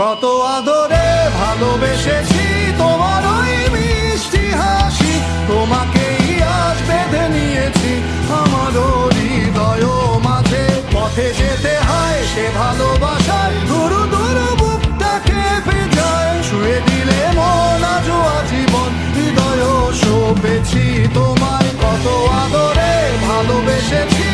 কত আদরে ভালোবেসেছি তোমার ওই মিষ্টি হাসি। তোমাকেই আজ বেঁধে নিয়েছি আমার হৃদয় মাঝে। পথে যেতে হয় সে ভালোবাসায় গুরু দুরু বুকটাকে যায়। ছুঁয়ে দিলে মন আজও আজীবন হৃদয় সপেছি তোমায় কত আদরে ভালোবেসেছি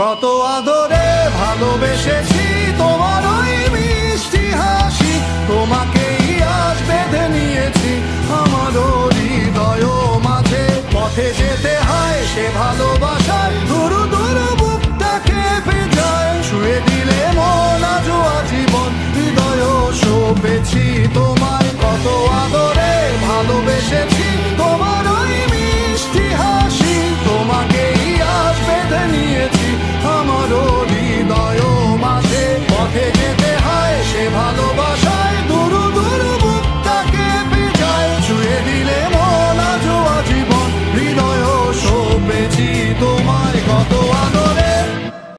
কত আদরে ভালোবেসেছি।